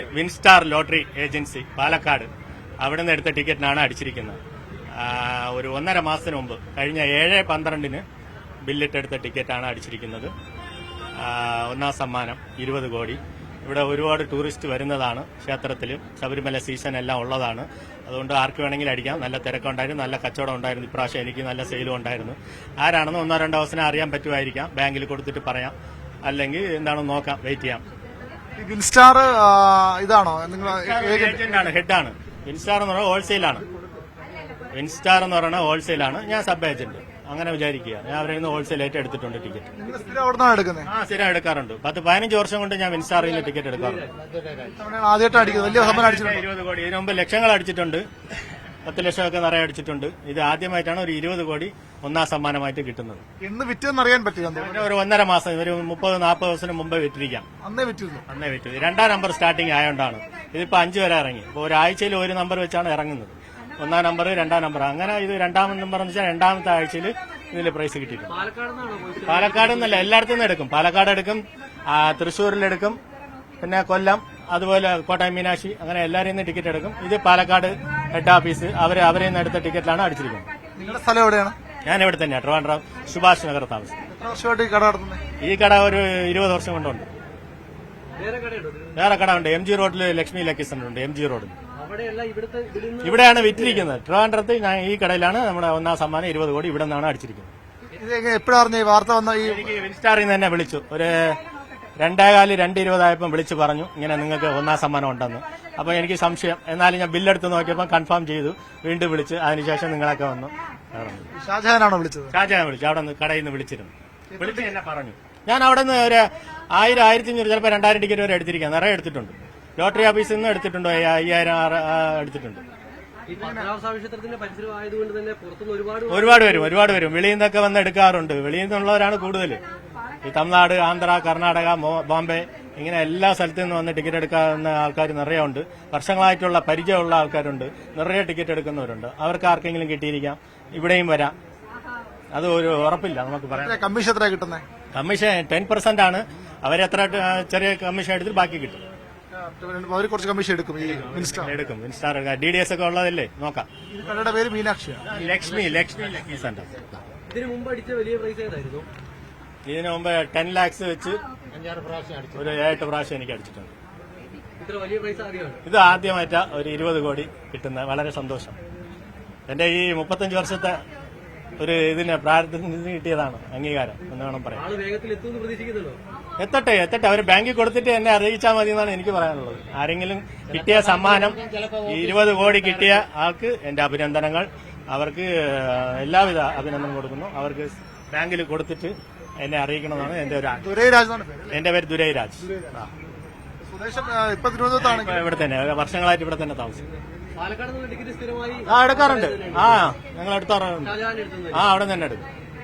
Winstar lottery agency Palakkad. അവിടെ നിന്ന് എടുത്ത ടിക്കറ്റിനാണ് അടിച്ചിരിക്കുന്നത്. ഒരു ഒന്നര മാസത്തിന് മുമ്പ് കഴിഞ്ഞ ഏഴ് പന്ത്രണ്ടിന് ബില്ലിട്ടെടുത്ത ടിക്കറ്റാണ് അടിച്ചിരിക്കുന്നത്. ഒന്നാം സമ്മാനം ഇരുപത് കോടി. ഇവിടെ ഒരുപാട് ടൂറിസ്റ്റ് വരുന്നതാണ് ക്ഷേത്രത്തിൽ ശബരിമല സീസൺ എല്ലാം ഉള്ളതാണ്. അതുകൊണ്ട് ആർക്ക് വേണമെങ്കിലും അടിക്കാം. നല്ല തിരക്കുണ്ടായിരുന്നു നല്ല കച്ചവടം ഉണ്ടായിരുന്നു. ഇപ്രാവശ്യം എനിക്ക് നല്ല സെയിലും ഉണ്ടായിരുന്നു. ആരാണെന്ന് ഒന്നോ രണ്ടോ ദിവസം അറിയാൻ പറ്റുമായിരിക്കാം. ബാങ്കിൽ കൊടുത്തിട്ട് പറയാം. അല്ലെങ്കിൽ എന്താണെന്ന് നോക്കാം വെയിറ്റ് ചെയ്യാം. വിൻസ്റ്റാർ ഇതാണോ? നിങ്ങൾ ഏജന്റാണ് ഹെഡാണ്. വിൻസ്റ്റാർ എന്ന് പറഞ്ഞാൽ ഹോൾസെയിലാണ്. വിൻസ്റ്റാർ എന്ന് പറയുന്നത് ഹോൾസെയിലാണ്. ഞാൻ സബ് ഏജന്റ്. അങ്ങനെ വിചാരിക്കുക. ഞാൻ അവരിൽ നിന്ന് ഹോൾസെയിലായിട്ട് എടുത്തിട്ടുണ്ട് ടിക്കറ്റ്. എടുക്കുന്നത്? ആ സ്ഥിരം എടുക്കാറുണ്ട്. പത്ത് പതിനഞ്ച് വർഷം കൊണ്ട് ഞാൻ വിൻസ്റ്റാറിൽ നിന്ന് ടിക്കറ്റ് എടുക്കാറുണ്ട്. ഇരുപത് കോടി. ഇതിനു മുമ്പ് ലക്ഷങ്ങൾ അടിച്ചിട്ടുണ്ട്. പത്ത് ലക്ഷമൊക്കെ നിറയെ അടിച്ചിട്ടുണ്ട്. ഇത് ആദ്യമായിട്ടാണ് ഒരു ഇരുപത് കോടി ഒന്നാം സമ്മാനമായിട്ട് കിട്ടുന്നത്. ഇന്ന് വിറ്റെന്ന് അറിയാൻ പറ്റില്ല ഒരു ഒന്നര മാസം ഒരു മുപ്പത് നാൽപ്പത് ദിവസം മുമ്പേ വിറ്റിരിക്കാം. അന്നേ വിറ്റിരുന്നു. അന്നേ വിറ്റു രണ്ടാം നമ്പർ സ്റ്റാർട്ടിങ് ആയതുകൊണ്ടാണ് ഇതിപ്പോ അഞ്ചു വരെ ഇറങ്ങി. ഇപ്പോൾ ഒരാഴ്ചയിൽ ഒരു നമ്പർ വെച്ചാണ് ഇറങ്ങുന്നത്. ഒന്നാം നമ്പർ രണ്ടാം നമ്പർ. അങ്ങനെ ഇത് രണ്ടാം നമ്പർ എന്ന് വെച്ചാൽ രണ്ടാമത്തെ ആഴ്ചയിൽ ഇതിൽ പ്രൈസ് കിട്ടിയിട്ടുണ്ട്. പാലക്കാട് എന്നല്ല എല്ലായിടത്തും നിന്ന് എടുക്കും. പാലക്കാട് എടുക്കും തൃശ്ശൂരിലെടുക്കും പിന്നെ കൊല്ലം അതുപോലെ കോട്ടയം മീനാക്ഷി അങ്ങനെ എല്ലാവരെയും നിന്ന് ടിക്കറ്റ് എടുക്കും. ഇത് പാലക്കാട് ഹെഡ് ഓഫീസ് അവർ അവരെ നിന്ന് എടുത്ത ടിക്കറ്റിലാണ് അടിച്ചിരിക്കുന്നത്. നിങ്ങളുടെ സ്ഥലം എവിടെയാണ്? ഞാൻ ഇവിടെ തന്നെയാണ് ട്രിവാൻഡ്രം സുഭാഷ് നഗർ താമസം എത്ര വർഷമായിട്ട് ഈ കട നടത്തുന്നത് ഈ കട ഒരു ഇരുപത് വർഷം കൊണ്ടുണ്ട്. വേറെ കട ഉണ്ട് എം ജി റോഡിൽ ലക്ഷ്മി ലക്കി സെന്റർ ഉണ്ട് എം ജി റോഡിൽ ഇവിടെയാണ് വിറ്റിരിക്കുന്നത്. ട്രിവാൻഡ്രത്ത് ഞാൻ ഈ കടയിലാണ് നമ്മുടെ ഒന്നാം സമ്മാനം ഇരുപത് കോടി ഇവിടെ നിന്നാണ് അടിച്ചിരിക്കുന്നത്. എപ്പോഴായിരുന്നു എപ്പോഴാണ് ഈ വാർത്ത വന്ന ഈ എനിക്ക് വിൻസ്റ്റാറിൽ നിന്ന് തന്നെ വിളിച്ചു. ഒരു രണ്ടേകാൽ രണ്ട് ഇരുപതായപ്പം വിളിച്ചു പറഞ്ഞു. ഇങ്ങനെ നിങ്ങൾക്ക് ഒന്നാം സമ്മാനം ഉണ്ടെന്ന്. അപ്പൊ എനിക്ക് സംശയം. എന്നാലും ഞാൻ ബില്ലെടുത്ത് നോക്കിയപ്പോൾ കൺഫേം ചെയ്തു. വീണ്ടും വിളിച്ച്. അതിനുശേഷം നിങ്ങളൊക്കെ വന്നു. ഷാജഹാനാണോ വിളിച്ചത്? ഷാജഹാൻ വിളിച്ചു. അവിടെ നിന്ന് കടയിൽ നിന്ന് വിളിച്ചിരുന്നു. വിളിച്ച് എന്നെ പറഞ്ഞു. ഞാൻ അവിടെ നിന്ന് ഒരു ആയിരം ആയിരത്തി അഞ്ഞൂറ് ചിലപ്പോൾ രണ്ടായിരം ടിക്കറ്റ് വരെ എടുത്തിരിക്കാം. നിറയെ എടുത്തിട്ടുണ്ട്. ലോട്ടറി ഓഫീസിൽ നിന്ന് എടുത്തിട്ടുണ്ട്? അയ്യായിരം എടുത്തിട്ടുണ്ട്. ഒരുപാട് വരും ഒരുപാട് വരും. വെളിയിൽ നിന്നൊക്കെ വന്ന് എടുക്കാറുണ്ട്. വെളിയിൽ നിന്നുള്ളവരാണ് കൂടുതൽ ഈ തമിഴ്നാട് ആന്ധ്ര കർണാടക ബോംബെ ഇങ്ങനെ എല്ലാ സ്ഥലത്തു നിന്ന് വന്ന് ടിക്കറ്റ് എടുക്കാവുന്ന ആൾക്കാർ നിറയെ ഉണ്ട് വർഷങ്ങളായിട്ടുള്ള പരിചയമുള്ള ആൾക്കാരുണ്ട്. നിറയെ ടിക്കറ്റ് എടുക്കുന്നവരുണ്ട്. അവർക്ക് ആർക്കെങ്കിലും കിട്ടിയിരിക്കാം. ഇവിടെയും വരാം. അത് ഒരു ഉറപ്പില്ല നമുക്ക് പറയാം. കമ്മീഷൻ എത്ര കിട്ടുന്നത് കമ്മീഷൻ ടെൻ പെർസെന്റ് ആണ്. അവരെത്ര ചെറിയ കമ്മീഷൻ എടുത്തിട്ട് ബാക്കി കിട്ടും. അവർ കുറച്ച് കമ്മീഷൻ എടുക്കും ഇൻസ്റ്റാർ ഡി ഡി എസ് ഒക്കെ ഉള്ളതല്ലേ? നോക്കാം. കടയുടെ പേര് ലക്ഷ്മി ലക്ഷ്മി ലക്ഷ്മി സെന്റർ ഇതിനു മുമ്പ് അടിച്ച വലിയ പ്രൈസ് ഏതായിരുന്നു? ഇതിനു മുമ്പ് ടെൻ ലാക്സ് വെച്ച് ഒരു ഏഴെട്ട് പ്രാവശ്യം എനിക്ക് അടിച്ചിട്ടുണ്ട്. ഇത് ആദ്യമായിട്ടാ ഒരു ഇരുപത് കോടി കിട്ടുന്ന വളരെ സന്തോഷം. എന്റെ ഈ മുപ്പത്തഞ്ച് വർഷത്തെ ഒരു ഇതിനെ പ്രാർത്ഥന കിട്ടിയതാണ് അംഗീകാരം എന്ന് വേണം പറയാം എത്തട്ടെ എത്തട്ടെ. അവർ ബാങ്കിൽ കൊടുത്തിട്ട് എന്നെ അറിയിച്ചാൽ മതി എന്നാണ് എനിക്ക് പറയാനുള്ളത്. ആരെങ്കിലും കിട്ടിയ സമ്മാനം ഇരുപത് കോടി കിട്ടിയ ആൾക്ക് എന്റെ അഭിനന്ദനങ്ങൾ. അവർക്ക് എല്ലാവിധ അഭിനന്ദനം കൊടുക്കുന്നു. അവർക്ക് ബാങ്കിൽ കൊടുത്തിട്ട് എന്നെ അറിയിക്കണമെന്നാണ് എന്റെ ഒരു ആഗ്രഹം. ദുരൈരാജ് പേര് എന്റെ പേര് ദുരൈരാജ്. ആ. സ്വദേശം ആ, ഇപ്പൊ തിരുവനന്തപുരത്താണ് ഇവിടെ തന്നെ വർഷങ്ങളായിട്ട് ഇവിടെ തന്നെ താമസം പാലക്കാട് നിന്ന് ടിക്കറ്റ് സ്ഥിരമായി ആ എടുക്കാറുണ്ട്. ആ ഞങ്ങൾ എടുത്താറുണ്ട് ഷാജഹാൻ ആ അവിടെ തന്നെ എടുക്കും.